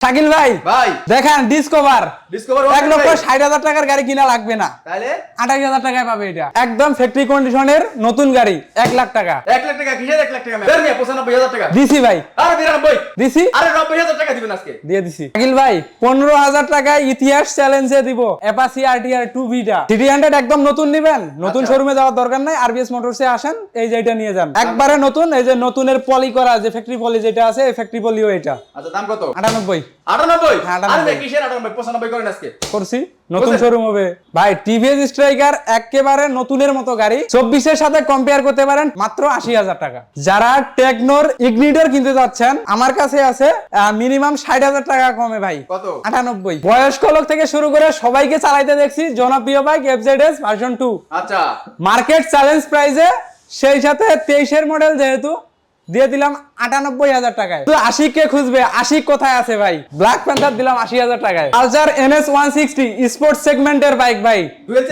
শাকিল ভাই ভাই। দেখেন ডিসকভার ডিসকভার এক লক্ষ ষাট হাজার টাকার গাড়ি কিনা লাগবে না। তাহলে? আঠাশ হাজার টাকায় পাবে এটা। একদম ফ্যাক্টরি কন্ডিশনের নতুন গাড়ি এক লাখ টাকা। এক লাখ টাকা কিসের এক লাখ টাকা? পঁচানব্বই হাজার টাকা। দিছি ভাই। আরে বিরানব্বই। দিছি? আরে নব্বই হাজার টাকা দিবেন আজকে। দিয়ে দিছি। শাকিল ভাই পনেরো হাজার টাকায় ইতিহাস চ্যালেঞ্জে দিব। Apache RTR two. Beta three hundred একদম নতুন নিবেন। নতুন আচ্ছা। শোরুমে যাওয়ার দরকার নাই। আরবিএস মোটরসে আসেন এই যে এটা নিয়ে যান। একবারে নতুন এই যে নতুনের পলি করা যে ফ্যাক্টরি পলি যেটা আছে এই ফ্যাক্টরি পলিও এটা। আচ্ছা দাম কত? আটানব্বই। হ্যাঁ, আটানব্বই। আরে কিসের আটানব্বই? পঁচানব্বই করেন আজকে। করছি নতুন শোরুম হবে। ভাই টিভিএস স্ট্রাইকার একেবারে নতুনের মতো গাড়ি। চব্বিশের সাথে কম্পেয়ার করতে পারেন মাত্র আশি হাজার টাকা। যারা টেকনোর ইগনিটর কিনতে যাচ্ছেন আমার কাছে আছে মিনিমাম ষাট হাজার টাকা কমে ভাই। কত? বয়স্ক লোক থেকে শুরু করে সবাইকে চালাইতে দেখছি জনপ্রিয় বাইক এফজেডএস ভার্সন টু আচ্ছা। মার্কেট চ্যালেঞ্জ প্রাইসে সেই সাথে তেইশের মডেল যেহেতু দিয়ে দিলাম আটানব্বই হাজার টাকায়। তো আশিক কে খুঁজবে আশিক কোথায় আছে ভাই? ব্ল্যাক প্যান্থার দিলাম আশি হাজার টাকায়। Pulsar NS one sixty sports সেগমেন্টের বাইক ভাই।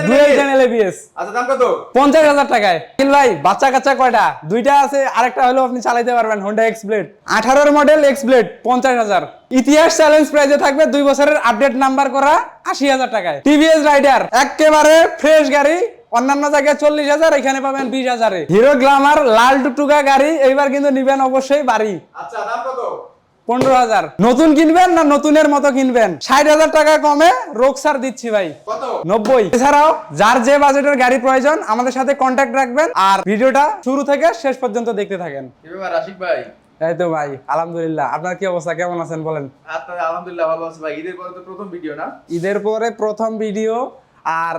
ডুয়েল চ্যানেল এবিএস আচ্ছা দাম কত? পঞ্চাশ হাজার টাকায়। কিল ভাই বাচ্চা কাচ্চা কয়টা? দুইটা আছে আরেকটা হলো আপনি চালাইতে পারবেন হোন্ডা এক্স ব্লেড আঠারোর মডেল এক্স ব্লেড পঞ্চাশ হাজার। ইতিহাস চ্যালেঞ্জ প্রাইজে থাকবে দুই বছরের আপডেট নাম্বার করা আশি হাজার টাকায়। টিভিএস রাইডার একেবারে ফ্রেশ গাড়ি অন্যান্য জায়গায় চল্লিশ হাজার এখানে পাবেন বিশ হাজারে। হিরো গ্লামার লাল টুকটুকা গাড়ি এইবার কিন্তু নিবেন অবশ্যই বাড়ি। আচ্ছা দাম কত? পনেরো হাজার। নতুন কিনবেন না নতুনের মতো কিনবেন? ষাট হাজার টাকা কমে রোকসার দিচ্ছি ভাই। নব্বই। এছাড়াও যার যে বাজেটের গাড়ি প্রয়োজন আমাদের সাথে কন্ট্যাক্ট রাখবেন আর ভিডিওটা শুরু থেকে শেষ পর্যন্ত দেখতে থাকেন। কি ভাই? এই তো ভাই আলহামদুলিল্লাহ। আপনার কি অবস্থা? কেমন আছেন বলেন? আলহামদুলিল্লাহ ভালো আছে ভাই। ঈদের পরে তো প্রথম ভিডিও না? ঈদের পরে প্রথম ভিডিও আর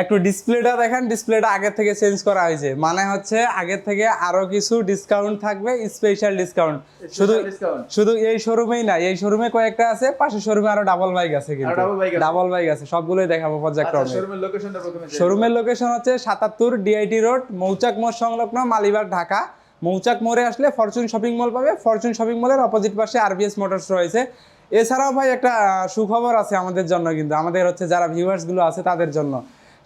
একটু ডিসপ্লেটা দেখেন ডিসপ্লেটা আগের থেকে চেঞ্জ করা হয়েছে। মানে হচ্ছে আগের থেকে আরও কিছু ডিসকাউন্ট থাকবে স্পেশাল ডিসকাউন্ট শুধু শুধু এই শোরুমেই না এই শোরুমে কয়েকটা আছে পাশের শোরুমে আরও ডাবল বাইক আছে কিন্তু? ডাবল বাইক আছে। সবগুলোই দেখাবো আচ্ছা পর্যায়ক্রমে শোরুমের লোকেশনটা প্রথমে শোরুমের লোকেশন হচ্ছে সাতাত্তর ডিআইটি রোড মৌচাক মোড় সংলগ্ন মালিবাগ ঢাকা। মৌচাক মোড়ে আসলে ফরচুন শপিং মল পাবে। ফরচুন শপিং মলের অপোজিট পাশে আরবিএস মোটরস রয়েছে। এছাড়াও ভাই একটা সুখবর আছে আমাদের জন্য কিন্তু। আমাদের হচ্ছে যারা ভিউয়ার্সগুলো আছে তাদের জন্য।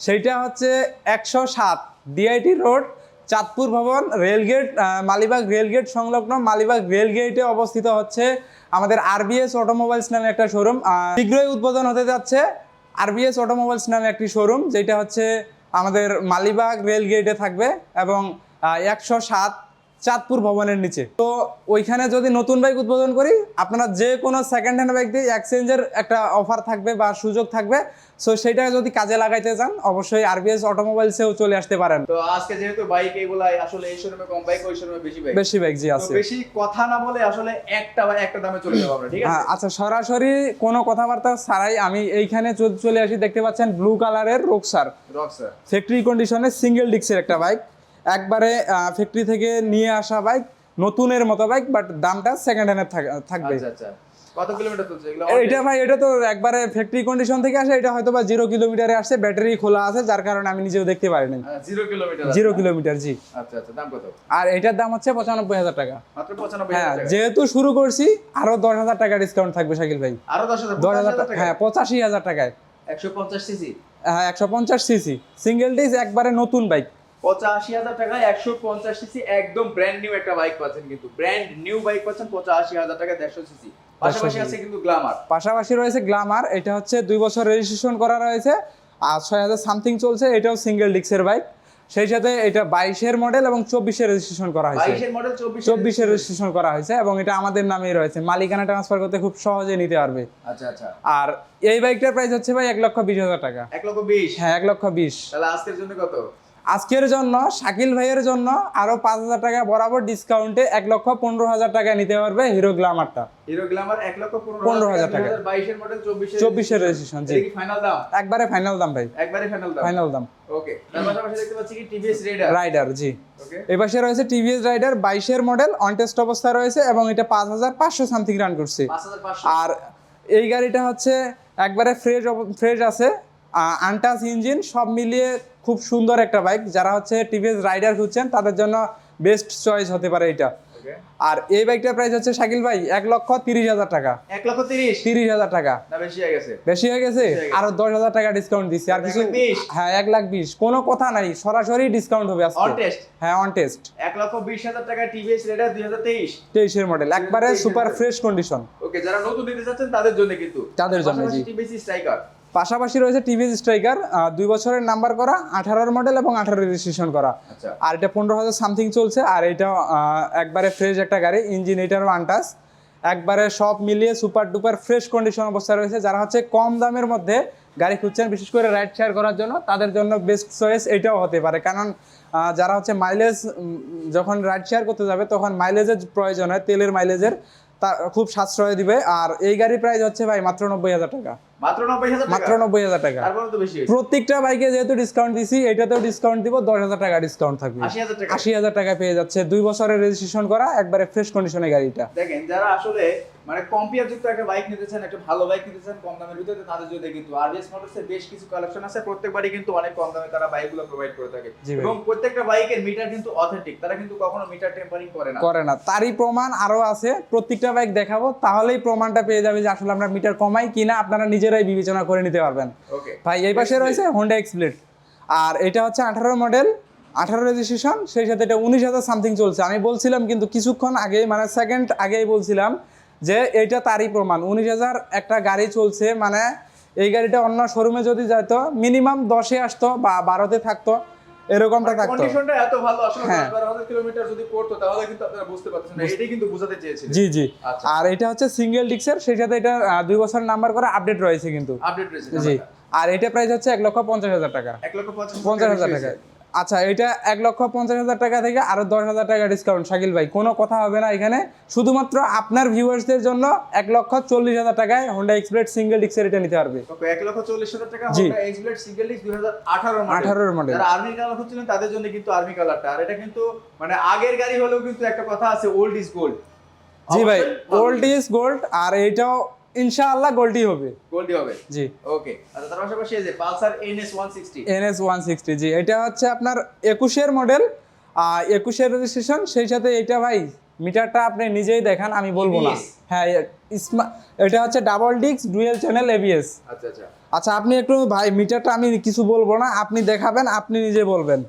সেইটা হচ্ছে একশো সাত ডিআইটি রোড, চাঁদপুর ভবন, রেলগেট মালিবাগ রেলগেট সংলগ্ন মালিবাগ রেলগেটে অবস্থিত হচ্ছে আমাদের আরবিএস অটোমোবাইলস নামে একটা শোরুম শীঘ্রই উদ্বোধন হতে যাচ্ছে আরবিএস অটোমোবাইলস নামে একটি শোরুম যেটা হচ্ছে আমাদের মালিবাগ রেলগেটে থাকবে এবং একশো সাত চাঁদপুর ভবনের নিচে। তো ওইখানে যদি নতুন বাইক উদ্বোধন করি আপনারা যে কোনো সেকেন্ড হ্যান্ড বাইক দিয়ে এক্সচেঞ্জের একটা অফার থাকবে বা সুযোগ থাকবে। সো সেটা যদি কাজে লাগাইতে চান অবশ্যই আরবিএস অটোমোবাইলসেও চলে আসতে পারেন। তো আজকে যেহেতু বাইক এগুলাই আসলে এই শোরুমে কম বাইক ওই শোরুমে বেশি বাইক বেশি বাইক জি আছে। বেশি কথা না বলে আসলে একটা বা একটা দামে চলে যাব আমরা ঠিক হ্যাঁ, আছে আচ্ছা সরাসরি কোনো কথাবার্তা ছাড়াই আমি এইখানে চল- আসি। দেখতে পাচ্ছেন ব্লু কালারের রোকসার রক স্যার ফ্যাক্টরি কন্ডিশনে সিঙ্গেল ডিক্সের একটা বাইক একবারে ফ্যাক্টরি থেকে নিয়ে আসা বাইক নতুনের মতো বাইক বাট দামটা সেকেন্ড হ্যান্ডের থাকবে। আচ্ছা আচ্ছা। কত কিলোমিটার চলছে? এটা ভাই এটা তো একবারে ফ্যাক্টরি কন্ডিশন থেকে আসে এটা হয়তো বা জিরো কিলোমিটারে আসছে ব্যাটারি খোলা আছে যার কারণে আমি নিজেও দেখতে পারিনি জিরো কিলোমিটার জিরো কিলোমিটার জি। আচ্ছা আচ্ছা দাম কত? আর এটার দাম হচ্ছে পঁচানব্বই হাজার টাকা। মাত্র পঁচানব্বই হ্যাঁ যেহেতু শুরু করছি আরও দশ হাজার টাকা ডিসকাউন্ট থাকবে শাকিল ভাই। আরও দশ হাজার টাকা? হ্যাঁ পঁচাশি হাজার টাকায়। একশো পঞ্চাশ সিসি হ্যাঁ একশো পঞ্চাশ সিসি সিঙ্গেল ডিস একবারে নতুন বাইক পঁচাশি হাজার টাকা একশো পঞ্চাশ সিসি একদম ব্র্যান্ড নিউ একটা বাইক পাচ্ছেন কিন্তু। ব্র্যান্ড নিউ বাইক পাচ্ছেন পঁচাশি হাজার টাকা দেড়শো সিসি। পাশাপাশি আছে কিন্তু গ্লামার পাশাপাশি রয়েছে গ্লামার এটা হচ্ছে দুই বছর রেজিস্ট্রেশন করা রয়েছে আর ছয় হাজার সামথিং চলছে এটাও সিঙ্গেল ডিক্সের বাইক সেই সাথে এটা বাইশের মডেল এবং চব্বিশের রেজিস্ট্রেশন করা হয়েছে। চব্বিশের রেজিস্ট্রেশন করা হয়েছে এবং এটা আমাদের নামেই রয়েছে। মালিকানা ট্রান্সফার করতে খুব সহজে নিতে পারবে। আচ্ছা আচ্ছা। আর এই বাইকটার প্রাইস হচ্ছে ভাই এক লক্ষ বিশ হাজার টাকা। এক লক্ষ বিশ? হ্যাঁ এক লক্ষ বিশ। তাহলে আজকের জন্য কত? আজকের জন্য শাকিল ভাইয়ের জন্য আরও পাঁচ হাজার টাকা বরাবর ডিসকাউন্টে এক লক্ষ পনেরো হাজার টাকা নিতে পারবে হিরো গ্লামারটা হিরো গ্লামার এক লক্ষ পনেরো হাজার টাকা। বাইশের মডেল চব্বিশের চব্বিশের রেজিস্ট্রেশন জি। ফাইনাল দাম? একবারে ফাইনাল দাম ভাই। একবারে ফাইনাল দাম? ফাইনাল দাম। ওকে তার পাশাপাশি দেখতে পাচ্ছি কি টিভিএস রেডার রাইডার জি। ওকে এই পাশে রয়েছে টিভিএস রাইডার বাইশের মডেল অন টেস্ট অবস্থায় রয়েছে এবং এটা পাঁচ হাজার পাঁচশো সামথিং রান করছে। আর এই গাড়িটা হচ্ছে একবারে ফ্রেশ ফ্রেশ আছে আনটাস ইঞ্জিন সব মিলিয়ে খুব সুন্দর একটা বাইক। যারা হচ্ছে টিভিএস রাইডার খুঁজছেন তাদের জন্য বেস্ট চয়েস হতে পারে এটা। আর এই বাইকটার প্রাইস হচ্ছে শাকিল ভাই এক লক্ষ তিরিশ হাজার টাকা। এক লক্ষ তিরিশ? তিরিশ হাজার টাকা। বেশি হয়ে গেছে। বেশি হয়ে গেছে। আরও দশ হাজার টাকা ডিসকাউন্ট দিচ্ছি আর কিছু? হ্যাঁ এক লাখ বিশ। কোনো কথা নাই। সরাসরি ডিসকাউন্ট হবে অন আজকে টেস্ট হ্যাঁ অন টেস্ট এক লক্ষ বিশ হাজার টাকা টিভিএস রেডার দুই হাজার তেইশ। তেইশের মডেল একবারে সুপার ফ্রেশ কন্ডিশন ওকে যারা নতুন নিতে চাচ্ছেন তাদের জন্য কিন্তু। তাদের জন্য, জি। টিভিসি স্ট্রাইকার পাশাপাশি রয়েছে টিভিএস স্ট্রাইকার দুই বছরের নাম্বার করা আঠারোর মডেল এবং আঠারো রেজিস্ট্রেশন করা। আচ্ছা। আর এটা পনেরো হাজার সামথিং চলছে আর এটা একবারে ফ্রেশ একটা গাড়ি ইঞ্জিন এটারও আনটাস একবারে সব মিলিয়ে সুপার ডুপার ফ্রেশ কন্ডিশন অবস্থায় রয়েছে। যারা হচ্ছে কম দামের মধ্যে গাড়ি খুঁজছেন বিশেষ করে রাইড শেয়ার করার জন্য তাদের জন্য বেস্ট চয়েস এটাও হতে পারে। কারণ যারা হচ্ছে মাইলেজ যখন রাইড শেয়ার করতে যাবে তখন মাইলেজের প্রয়োজন হয় তেলের মাইলেজের তা খুব সাশ্রয় দিবে। আর এই গাড়ির প্রাইস হচ্ছে ভাই মাত্র নব্বই হাজার টাকা। মাত্র নব্বই হাজার মাত্র টাকা? নব্বই হাজার টাকা। তারপরে তো বেশি প্রত্যেকটা বাইকে যেহেতু ডিসকাউন্ট দিছি এটাতেও ডিসকাউন্ট দিব দশ হাজার টাকা ডিসকাউন্ট থাকবে। আশি হাজার টাকা। আশি হাজার টাকা পেয়ে যাচ্ছে। দুই বছরের রেজিস্ট্রেশন করা একবারে ফ্রেশ কন্ডিশনে গাড়িটা। দেখেন যারা আসলে মানে কম্পিয়ার যুক্ত একটা বাইক নিতে চান একটা ভালো বাইক নিতে চান কম দামের ভিতরে তাদের জন্য কিন্তু আরবিএস মোটরস এর বেশ কিছু কালেকশন আছে। প্রত্যেকবারই কিন্তু অনেক কম দামে তারা বাইকগুলো প্রোভাইড করে থাকে। এবং প্রত্যেকটা বাইকের মিটার কিন্তু অথেন্টিক তারা কিন্তু কখনো মিটার টেম্পারিং করে না। করে না। তারই প্রমাণ আরও আছে। প্রত্যেকটা বাইক দেখাবো তাহলেই প্রমাণটা পেয়ে যাবে যে আসলে আমরা মিটার কমাই কিনা। আপনারা নিজেরাই বিবেচনা করে নিতে পারবেন। ভাই এই পাশে রয়েছে হোন্ডা এক্সপ্লেট আর এটা হচ্ছে আঠারো মডেল আঠারো রেজিস্ট্রেশন সেই সাথে এটা উনিশ হাজার সামথিং চলছে। আমি বলছিলাম কিন্তু কিছুক্ষণ আগে মানে সেকেন্ড আগেই বলছিলাম যে এটা তারই প্রমাণ। উনিশ হাজার একটা গাড়ি চলছে মানে এই গাড়িটা অন্য শোরুমে যদি যেত মিনিমাম দশে আসতো বা বারোতে থাকতো। এরকমটা থাকতো কন্ডিশনটা এত ভালো আসলে হ্যাঁ। 12000 কিলোমিটার যদি পড়তো তাহলে কিন্তু আপনারা বুঝতে পারতেছেন এটাই কিন্তু বোঝাতে জি জি। আচ্ছা। আর এটা হচ্ছে সিঙ্গেল ডিক্সের সেই সাথে এটা দুই বছর নাম্বার করে আপডেট রয়েছে কিন্তু। আপডেট রয়েছে জি। আর এটা প্রাইস হচ্ছে এক লক্ষ পঞ্চাশ হাজার টাকা। এক লক্ষ পঞ্চাশ হাজার টাকা। আচ্ছা এটা এক লক্ষ পঞ্চাশ হাজার টাকা থেকে আরও দশ হাজার টাকা ডিসকাউন্ট শাকিল ভাই কোনো কথা হবে না এখানে। শুধুমাত্র আপনার ভিউয়ার্সদের জন্য এক লক্ষ চল্লিশ হাজার টাকায় হোন্ডা এক্সপ্লেট সিঙ্গেল ডিক্সের এটা নিতে পারবে। এক লক্ষ চল্লিশ হাজার টাকা জি। এক্সপ্লেট সিঙ্গেল ডিস্ক দুই হাজার আঠারো আঠারোর মডেল যারা আর্মি কালার খুঁজছিলেন তাদের জন্য কিন্তু আর্মি কালারটা আর এটা কিন্তু মানে আগের গাড়ি হলেও কিন্তু একটা কথা আছে ওল্ড ইজ গোল্ড জি ভাই গোল্ড ইজ গোল্ড আর এইটাও ইনশাআল্লাহ গোল্ডই হবে। গোল্ডই হবে? জি। ওকে আচ্ছা তার পাশাপাশি এই যে Pulsar NS one sixty. NS one sixty জি এটা হচ্ছে আপনার একুশের মডেল একুশের রেজিস্ট্রেশন সেই সাথে এটা ভাই মিটারটা আপনি নিজেই দেখান আমি বলব না। হ্যাঁ স্মা- এটা হচ্ছে ডাবল ডিক্স ডুয়েল চ্যানেল এবিএস আচ্ছা আচ্ছা। আচ্ছা আপনি একটু ভাই মিটারটা আমি কিছু বলব না আপনি দেখাবেন আপনি নিজে বলবেন।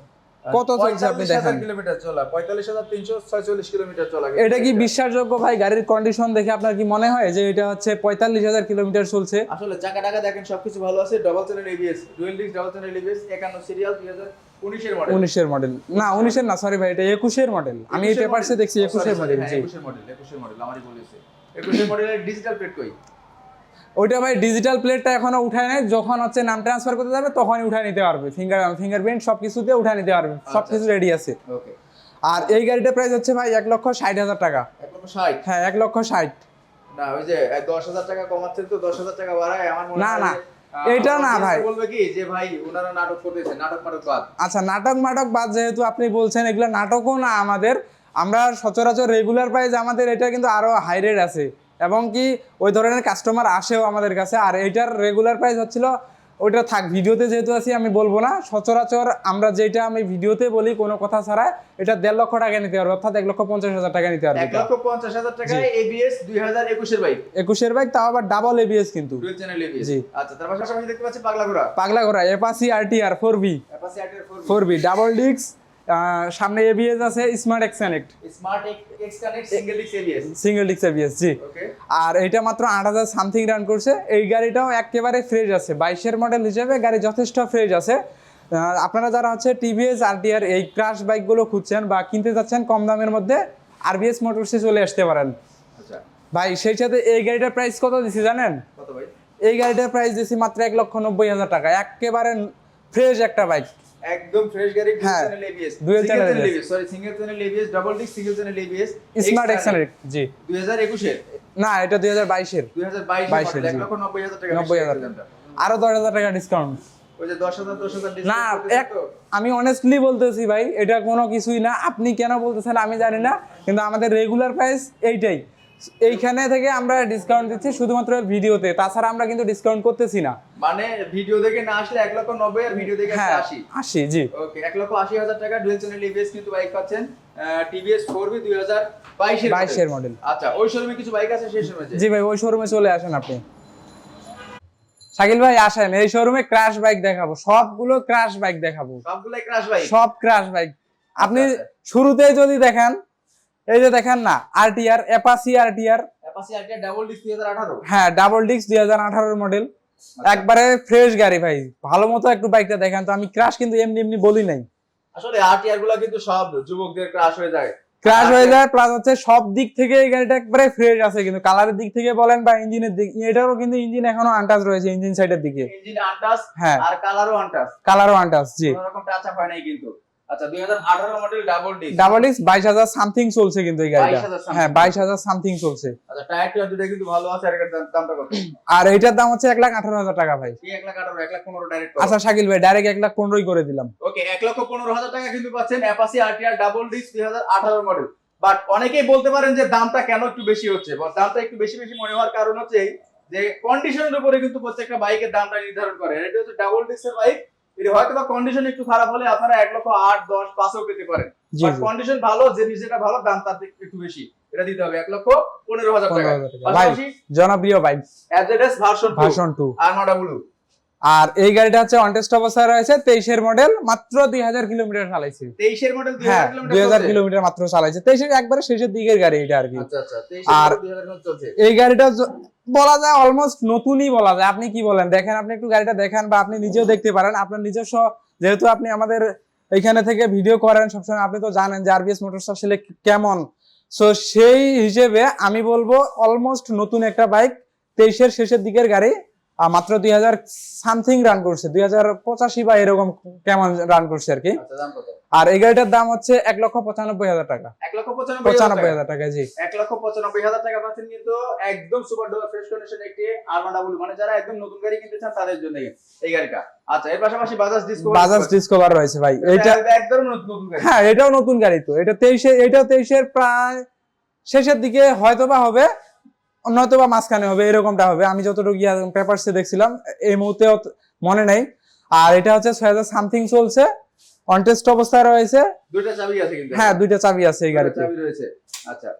কত চলছে আপনি দেখান? কিলোমিটার চলা পঁয়তাল্লিশ হাজার তিনশো ছয়চল্লিশ কিলোমিটার চলা এটা কি বিশ্বাসযোগ্য ভাই? গাড়ির কন্ডিশন দেখে আপনার কি মনে হয় যে এটা হচ্ছে পঁয়তাল্লিশ হাজার কিলোমিটার চলছে? আসলে চাকা টাকা দেখেন সবকিছু ভালো আছে double channel ABS dual disc double channel ABS একান্ন সিরিয়াল দুই হাজার উনিশের মডেল না উনিশের না সরি ভাই এটা একুশের মডেল আমি এই পেপারসে দেখছি একুশের মডেল জি। একুশের মডেল একুশের মডেল আমারই বলেছে। একুশের মডেলের ডিজিটাল প্লেট কই? ওইটা ভাই ডিজিটাল প্লেটটা এখনও উঠায় নাই যখন হচ্ছে নাম ট্রান্সফার করতে যাবে তখনই উঠায় নিতে পারবে। ফিঙ্গার ফিঙ্গারপ্রিন্ট সব কিছুতে উঠায় নিতে পারবে। সব কিছু রেডি আছে। আর এই গাড়িটার প্রাইস হচ্ছে ভাই এক লক্ষ ষাট হাজার টাকা। হ্যাঁ এক লক্ষ ষাট। না ওই যে দশ হাজার টাকা কমাচ্ছেন তো দশ হাজার টাকা বাড়ায় আমার মনে না, না, এটা না ভাই। বলবে কি যে ভাই ওনারা নাটক করতেছে নাটক মাটক বাদ। আচ্ছা নাটক মাটক বাদ যেহেতু আপনি বলছেন এগুলো নাটকও না আমাদের। আমরা সচরাচর রেগুলার প্রাইস আমাদের এটা কিন্তু আরও হাই রেট আছে। এবং কি ওই ধরনের কাস্টমার আসেও আমাদের কাছে। আর এইটার রেগুলার প্রাইস হচ্ছিল ওইটা থাক ভিডিওতে যেহেতু আছি আমি বলব না। সচরাচর আমরা যেটা আমি ভিডিওতে বলি কোনো কথা ছাড়া এটা দেড় লক্ষ টাকা নিতে পারবে অর্থাৎ এক লক্ষ পঞ্চাশ হাজার টাকা নিতে পারবে এক লক্ষ পঞ্চাশ হাজার টাকায় এবিএস দুই হাজার একুশের বাইক একুশের বাইক তাও আবার ডাবল এবিএস কিন্তু। জি। আচ্ছা তার পাশাপাশি দেখতে পাচ্ছি পাগলা ঘোড়া পাগলা ঘোড়া Apache R four V Apache আটের ফোর ফোর বি ডাবল ডিক্স সামনে এবিএস আছে smart X connect smart X connect single disc ABS single ডিক্স এবিএস জি। ওকে আর এটা মাত্র আট হাজার সামথিং রান করছে। এই গাড়িটাও একেবারে ফ্রেশ আছে। বাইশের মডেল হিসেবে গাড়ি যথেষ্ট ফ্রেশ আছে। আপনারা যারা হচ্ছে টিভিএস আরটিআর এই ক্রাশ বাইকগুলো খুঁজছেন বা কিনতে যাচ্ছেন কম দামের মধ্যে আরবিএস মোটরসে চলে আসতে পারেন। আচ্ছা। ভাই সেই সাথে এই গাড়িটার প্রাইস কত দিছি জানেন? কত ভাই? এই গাড়িটার প্রাইস দিছি মাত্র এক লক্ষ নব্বই হাজার টাকা। একেবারে ফ্রেশ একটা বাইক একদম ফ্রেশ গাড়ি dual channel ABS channel channel ABS sorry single channel ABS double disc single channel ABS smart X জি। 2021 এর না এটা দুই হাজার বাইশের। 2022 বাইশের, মডেল জি। 1 লক্ষ 90 হাজার টাকা নব্বই হাজার। টাকা আরও দশ হাজার টাকা ডিসকাউন্ট ওই যে 10000 10000 না এক আমি অনেস্টলি বলতেছি ভাই এটা কোনো কিছুই না। আপনি কেন বলতেছেন আমি জানি না কিন্তু আমাদের রেগুলার প্রাইস এইটাই। এইখানে থেকে আমরা ডিসকাউন্ট দিচ্ছি শুধুমাত্র ভিডিওতে। তাছাড়া আমরা কিন্তু ডিসকাউন্ট করতেছি না। মানে ভিডিও দেখে না আসলে 1 লক্ষ 90 আর ভিডিও দেখে হ্যাঁ আসলে 80 আশি। জি। ওকে 1 লক্ষ 80 হাজার টাকা ডুয়েল চ্যানেল এবিএস কিন্তু বাইক পাচ্ছেন টিভিএস 4বি 2022 এর 22 এর মডেল আচ্ছা ওই শোরুমে কিছু বাইক আছে সেই শোরুমে জি ভাই ওই শোরুমে চলে আসেন আপনি। শাকিল ভাই আসেন। এই শোরুমে ক্রাশ বাইক দেখাবো। সবগুলো ক্রাশ বাইক দেখাবো। সবগুলাই ক্রাশ বাইক সব ক্রাশ বাইক আপনি আচ্ছা, শুরুতেই যদি দেখেন এই যে দেখেন না RTR Apache RTR Apache RTR double disc 2018 হ্যাঁ ডাবল ডিস্ক দুই হাজার আঠারোর মডেল একবারে ফ্রেশ গাড়ি ভাই ভালো মতো একটু বাইকটা দেখান তো আমি ক্রাশ কিন্তু এমনি এমনি বলি নাই। আসলে আরটিআরগুলা কিন্তু সব যুবকদের ক্রাশ হয়ে যায়। ক্রাশ হয়ে যায় প্লাস হচ্ছে সব দিক থেকে এই গাড়িটা একবারে ফ্রেশ আছে কিন্তু কালারের দিক থেকে বলেন বা ইঞ্জিনের দিক এটারও কিন্তু ইঞ্জিন এখনও আনটাচ রয়েছে ইঞ্জিন সাইডের দিকে। ইঞ্জিন আনটাস হ্যাঁ। আর কালারও আনটাস কালারও আনটাচ জি। কোনো রকম টাচ আপ হয় নাই কিন্তু। আচ্ছা 2018 model double disc double disc something চলছে কিন্তু এই গাড়িটা। হ্যাঁ সামথিং চলছে। আচ্ছা টায়ার টিয়ার দুটো কিন্তু ভালো আছে আর এটার দামটা কত? আর দাম হচ্ছে টাকা ভাই। কি 1 লাখ 18 1 লাখ 15 ডাইরেক্ট আচ্ছা শাকিল ভাই ডাইরেক্ট এক লাখ পনেরোই করে দিলাম। ওকে 1 লক্ষ 15 হাজার টাকা কিন্তু পাচ্ছেন RTR double disc 2018 model but অনেকেই বলতে পারেন যে দামটা কেন একটু বেশি হচ্ছে? দামটা একটু বেশি বেশি মনে হওয়ার কারণ হচ্ছে যে কন্ডিশনের উপরে কিন্তু প্রত্যেকটা বাইকের দামটা নির্ধারণ করে। এটা হচ্ছে ডাবল ডিস্কের বাইক এটা হয়তো বা কন্ডিশন একটু খারাপ হলে আপনারা এক লক্ষ আট দশ পাঁচও পেতে পারেন। কন্ডিশন ভালো জিনিস যেটা ভালো দাম তার থেকে একটু বেশি। এটা দিতে হবে এক লক্ষ পনেরো হাজার টাকা। জনপ্রিয় bike address version version two Armada blue আর এই গাড়িটা হচ্ছে অনটেস্ট অবস্থায় রয়েছে তেইশের মডেল মাত্র দুই হাজার কিলোমিটার চালাইছে। তেইশের মডেল হ্যাঁ দুই হাজার কিলোমিটার কিলোমিটার মাত্র চালাইছে। তেইশের একবারে শেষের দিকের গাড়ি এটা আর কি। আচ্ছা আচ্ছা আর- এই গাড়িটা বলা যায় অলমোস্ট নতুনই বলা যায়। আপনি কি বলেন? দেখেন আপনি একটু গাড়িটা দেখেন বা আপনি নিজেও দেখতে পারেন। আপনার নিজস্ব যেহেতু আপনি আমাদের এখানে থেকে ভিডিও করেন সবসময় আপনি তো জানেন যে আরবিএস মোটরস আসলে কেমন। সো সেই হিসেবে আমি বলব অলমোস্ট নতুন একটা বাইক তেইশের শেষের দিকের গাড়ি। মাত্র দুই হাজার সামথিং রান করছে। দুই হাজার পঁচাশি বা এরকম কেমন রান করছে আর কি। আচ্ছা আর এই গাড়িটার দাম হচ্ছে এক লক্ষ পঁচানব্বই হাজার টাকা। পঁচানব্বই হাজার টাকা। জি। এক লক্ষ পঁচানব্বই হাজার টাকা পাচ্ছেন কিন্তু একদম সুপার ডুপার ফ্রেশ কন্ডিশন একটি মানে যারা একদম নতুন গাড়ি কিনতে চান তাদের জন্য এই গাড়িটা। আচ্ছা এর পাশাপাশি বাজাজ ডিসকভার বাজাজ ডিসকভার রয়েছে ভাই। এইটা একদম নতুন নতুন গাড়ি। হ্যাঁ এটাও নতুন গাড়ি তো। এটা তেইশে এটাও তেইশের প্রায় শেষের দিকে হয়তো বা হবে। নয়তো বা মাঝখানে হবে এরকমটা হবে। আমি যতটুকু পেপারসে দেখছিলাম এই মুহূর্তে মনে নেই। আর এটা হচ্ছে ছয় হাজার সামথিং চলছে। অনটেস্ট অবস্থায় রয়েছে। দুইটা চাবি আছে কিন্তু। হ্যাঁ দুইটা চাবি আছে এই গাড়িতে। চাবি রয়েছে। আচ্ছা।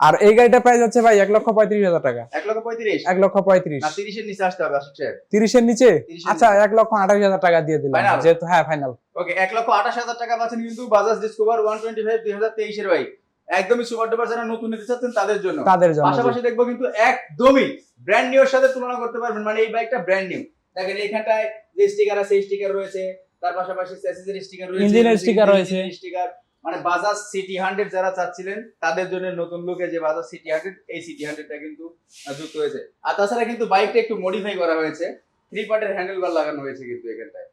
আর এই গাড়িটা প্রাইস হচ্ছে ভাই এক লক্ষ পঁয়ত্রিশ হাজার টাকা। এক লক্ষ পঁয়ত্রিশ? এক লক্ষ পঁয়ত্রিশ। তিরিশের নিচে আসতে হবে আসছে তিরিশের নিচে? 30 এর আচ্ছা এক লক্ষ আঠাশ হাজার টাকা দিয়ে দিলাম। যেহেতু হ্যাঁ ফাইনাল ওকে এক লক্ষ আঠাশ হাজার টাকা পাচ্ছেন কিন্তু Bajaj Discover one twenty five দুই হাজার তেইশের বাইক একদমই সুপার ডুপার যারা নতুন নিতে চাচ্ছেন তাদের জন্য। তাদের জন্য পাশাপাশি দেখব কিন্তু একদমই ব্র্যান্ড নিউ এর সাথে তুলনা করতে পারবেন মানে এই বাইকটা ব্র্যান্ড নিউ দেখেন এইখানটায় যে স্টিকার আছে সেই স্টিকার রয়েছে তার পাশাপাশি স্যাসিসের স্টিকার রয়েছে এর sticker রয়েছে। স্টিকার মানে বাজাজ সিটি হান্ড্রেড যারা চাচ্ছিলেন তাদের জন্য নতুন লুকে যে বাজাজ সিটি হান্ড্রেড এই সিটি হান্ড্রেডটা কিন্তু যুক্ত হয়েছে। আর তাছাড়া কিন্তু বাইকটা একটু মডিফাই করা হয়েছে। থ্রি পার্টের হ্যান্ডেল বার লাগানো হয়েছে কিন্তু এখানটায়।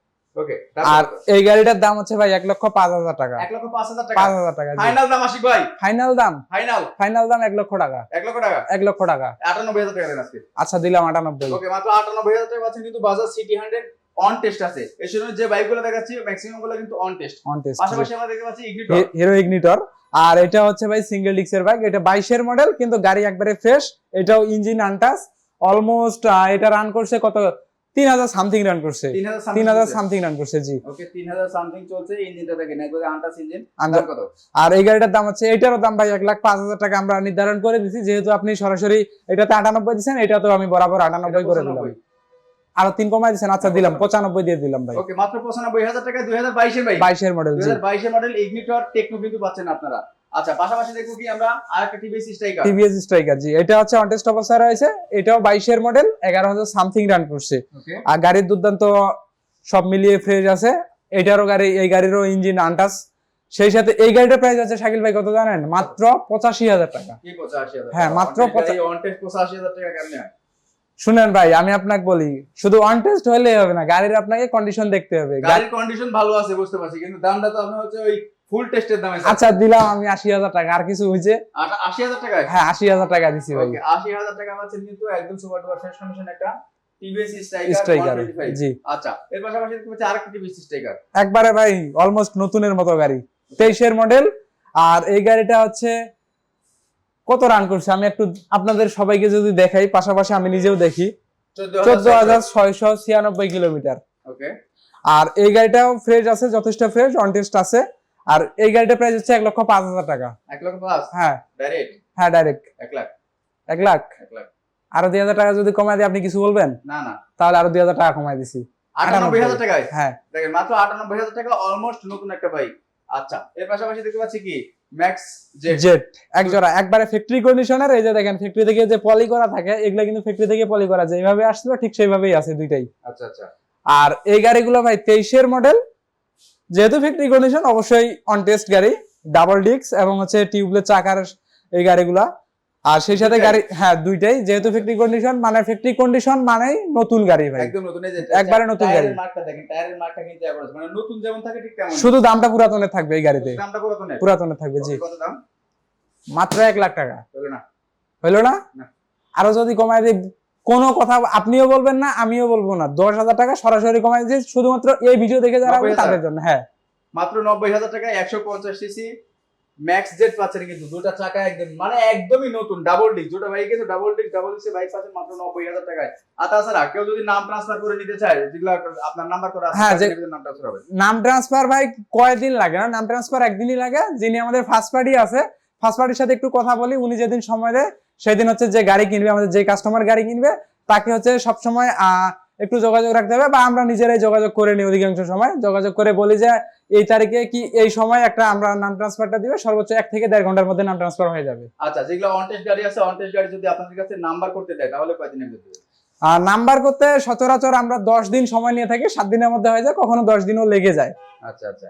আর এই গাড়িটার দাম হচ্ছে ভাই এক লক্ষ পাঁচ হাজার টাকা। এক লক্ষ পাঁচ হাজার টাকা। পাঁচ হাজার টাকা ফাইনাল দাম আশিক ভাই ফাইনাল দাম? ফাইনাল ফাইনাল দাম এক লক্ষ টাকা। এক লক্ষ টাকা? এক লক্ষ টাকা। আটানব্বই হাজার টাকা দেন আজকে। আচ্ছা দিলাম আটানব্বই। ওকে মাত্র আটানব্বই হাজার টাকা পাচ্ছেন কিন্তু Bajaj CT hundred on test আছে। এর জন্য যে বাইকগুলো দেখাচ্ছি ম্যাক্সিমামগুলো কিন্তু অন টেস্ট অন টেস্ট পাশাপাশি আমরা দেখতে পাচ্ছি ইগনিটর হিরো ইগনিটর আর এটা হচ্ছে ভাই সিঙ্গেল ডিক্সের বাইক এটা বাইশের মডেল কিন্তু গাড়ি একবারে ফ্রেশ এটাও ইঞ্জিন আনটাস অলমোস্ট এটা রান করছে কত? তিন হাজার সামথিং রান করছে তিন হাজার সামথিং রান করছে জি। ওকে তিন হাজার সামথিং চলছে ইঞ্জিনটা দেখেন একবারে আনটাস ইঞ্জিন আর এই গাড়িটার দাম হচ্ছে এটারও দাম ভাই এক লাখ পাঁচ হাজার টাকা আমরা নির্ধারণ করে দিছি যেহেতু আপনি সরাসরি এটাতে আটানব্বই দিচ্ছেন তো আমি বরাবর আটানব্বই করে দিলাম। আরও তিন কমাই দিচ্ছেন আচ্ছা দিলাম পঁচানব্বই। দিয়ে দিলাম ভাই। ওকে মাত্র পঁচানব্বই হাজার টাকা দুই হাজার বাইশের বাইক বাইশের মডেল দুই হাজার বাইশের মডেল ইগনিটর টেকনো কিন্তু পাচ্ছেন আপনারা। আচ্ছা পাশাপাশি দেখব কি আমরা? আর একটা টিভিএস স্ট্রাইকার টিভিএস স্ট্রাইকার জি। এটা হচ্ছে অনটেস্ট অবস্থায় রয়েছে। এটাও বাইশের মডেল এগারো হাজার সামথিং রান করছে। আর গাড়ির দুর্দান্ত সব মিলিয়ে ফ্রেশ আছে। এটারও গাড়ি এই গাড়িরও ইঞ্জিন আনটাস সেই সাথে এই গাড়িটার প্রাইস আছে শাকিল ভাই কত জানেন? মাত্র পঁচাশি হাজার টাকা। হ্যাঁ, মাত্র পঁচাশি হাজার টাকা শুনেন ভাই আমি আপনাকে বলি শুধু অন টেস্ট হলেই হবে না গাড়ির আপনাকে কন্ডিশন দেখতে হবে। গাড়ির কন্ডিশন ভালো আছে বুঝতে পারছি কিন্তু দামটা তো আপনার হচ্ছে ওই ফুল টেস্টের দামে আচ্ছা দিলাম আমি আশি হাজার টাকা। আর কিছু আশি হাজার টাকায়? হ্যাঁ আশি হাজার টাকা দিছি ভাই। ওকে আশি হাজার টাকা পাচ্ছেন কিন্তু একদম সুপার ডুপার ফ্রেশ কন্ডিশন একটা স্ট্রাইকার স্ট্রাইকার জি। আচ্ছা এর পাশাপাশি দেখতে আরেকটা টিভিএস স্ট্রাইকার একবারে ভাই অলমোস্ট নতুনের মতো গাড়ি। তেইশের মডেল আর এই গাড়িটা হচ্ছে কত রান করছে? আমি একটু আপনাদের সবাইকে যদি দেখাই পাশাপাশি আমি নিজেও দেখি। চোদ্দ হাজার ছয়শো ছিয়ানব্বই কিলোমিটার। ওকে আর এই গাড়িটাও ফ্রেশ আছে যথেষ্ট ফ্রেশ অন টেস্ট আছে। আর এই গাড়িটার প্রাইস হচ্ছে এক লক্ষ পাঁচ হাজার টাকা। এক লক্ষ প্লাস হ্যাঁ। ডাইরেক্ট হ্যাঁ ডাইরেক্ট এক লাখ। এক লাখ? এক লাখ। আরও দুই হাজার টাকা যদি কমায় দিই আপনি কিছু বলবেন? না না। তাহলে আরও দুই হাজার টাকা কমাই দিছি। আটানব্বই হাজার টাকায়? হ্যাঁ। দেখেন মাত্র আটানব্বই হাজার টাকা অলমোস্ট নতুন একটা বাইক আচ্ছা এর পাশাপাশি দেখতে পাচ্ছি কি? ম্যাক্স জেট এক জোড়া। একবারে ফ্যাক্টরি কন্ডিশনের এই যে দেখেন ফ্যাক্টরি থেকে যে পলি করা থাকে এগুলো কিন্তু ফ্যাক্টরি থেকে পলি করা। যেভাবে আসছিল ঠিক সেইভাবেই আছে দুইটাই। আচ্ছা আচ্ছা। আর এই গাড়িগুলো ভাই তেইশের মডেল যেহেতু ফ্যাক্টরি কন্ডিশন অবশ্যই অন টেস্ট গাড়ি ডাবল ডিস্ক এবং হচ্ছে টিউবলের চাকার এই গাড়িগুলা। আর সেই সাথে গাড়ি হ্যাঁ দুইটাই। যেহেতু ফ্যাক্টরি কন্ডিশন মানে ফ্যাক্টরি কন্ডিশন মানেই নতুন গাড়ি ভাই। একদম নতুন এই যে একবারে নতুন গাড়ি। মার্কটা দেখেন টায়ারের মার্কটা কিন্তু মানে নতুন যেমন থাকে ঠিক তেমন শুধু দামটা পুরাতনের থাকবে এই গাড়িতে। দামটা পুরাতন? পুরাতনের থাকবে জি। কত দাম? মাত্র এক লাখ টাকা। বলো না। হইল না? না। আরও যদি কমায় দিই কোনো কথা আপনিও বলবেন না আমিও বলব না। দশ হাজার টাকা সরাসরি কমায় দিই শুধুমাত্র এই ভিডিও দেখে যারা তাদের জন্য হ্যাঁ। মাত্র নব্বই হাজার টাকা একশো পঞ্চাশ সিসি ম্যাক্স জেট পাচ্ছেন কিন্তু দুটা চাকা একদম মানে একদমই নতুন ডাবল ডিস্ক দুটো বাইক কিন্তু double disc double disc bike পাচ্ছেন মাত্র নব্বই হাজার টাকায়। আর তাছাড়া কেউ যদি নাম ট্রান্সফার করে নিতে চায় যেগুলো আপনার নাম্বার করে হ্যাঁ, যে- নাম ট্রান্সফার হবে। নাম ট্রান্সফার ভাই কয়দিন লাগে না? নাম ট্রান্সফার একদিনই লাগে। যিনি আমাদের ফার্স্ট পার্টি আছে ফার্স্ট পার্টির সাথে একটু কথা বলি উনি যেদিন সময় দেয় সেদিন হচ্ছে যে গাড়ি কিনবে আমাদের যে কাস্টমার গাড়ি কিনবে তাকে হচ্ছে সবসময় একটু যোগাযোগ রাখতে হবে বা আমরা নিজেরাই যোগাযোগ করে নিই অধিকাংশ সময়। যোগাযোগ করে বলি যে এই তারিখে কি এই সময় একটা আমরা নাম ট্রান্সফারটা দিবে সর্বোচ্চ এক থেকে দেড় ঘণ্টার মধ্যে নাম ট্রান্সফার হয়ে যাবে। আচ্ছা যেগুলো অনটেস্ট গাড়ি আছে অনটেস্ট গাড়ি যদি আপনাদের কাছে নাম্বার করতে দেয় তাহলে কয়দিনের মধ্যে আর নাম্বার করতে সচরাচর আমরা দশ দিন সময় নিয়ে থাকি সাত দিনের মধ্যে হয়ে যায় কখনো দশ দিনও লেগে যায়। আচ্ছা আচ্ছা।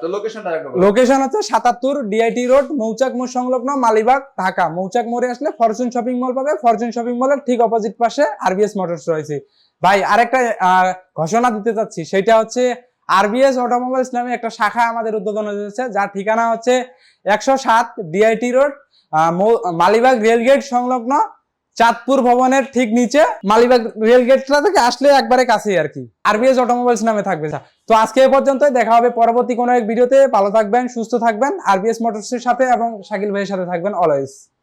তো লোকেশনটা লোকেশন সাতাত্তর ডিআইটি রোড মৌচাক মোড় সংলগ্ন মালিবাগ, ঢাকা। মৌচাক মোড়ে আসলে ফরচুন শপিং মল পাবে। ফরচুন শপিং মলের ঠিক অপোজিট পাশে আরবিএস মোটরস রয়েছে। ভাই, আরেকটা ঘোষণা দিতে চাচ্ছি। সেটা হচ্ছে আরবিএস অটোমোবাইলস নামে একটা শাখা আমাদের উদ্বোধন হয়েছে। যার ঠিকানা হচ্ছে একশো সাত ডিআইটি রোড মালিবাগ রেলগেট সংলগ্ন চাঁদপুর ভবনের ঠিক নিচে মালিবাগ রেল গেটটা থেকে আসলে একবারে কাছেই আর কি। আর আরবিএস অটোমোবাইলস নামে থাকবে তো আজকে এ পর্যন্ত দেখা হবে পরবর্তী কোনো এক ভিডিওতে। ভালো থাকবেন, সুস্থ থাকবেন। আর আরবিএস মোটরসের সাথে এবং শাকিল ভাইয়ের সাথে থাকবেন অলওয়েজ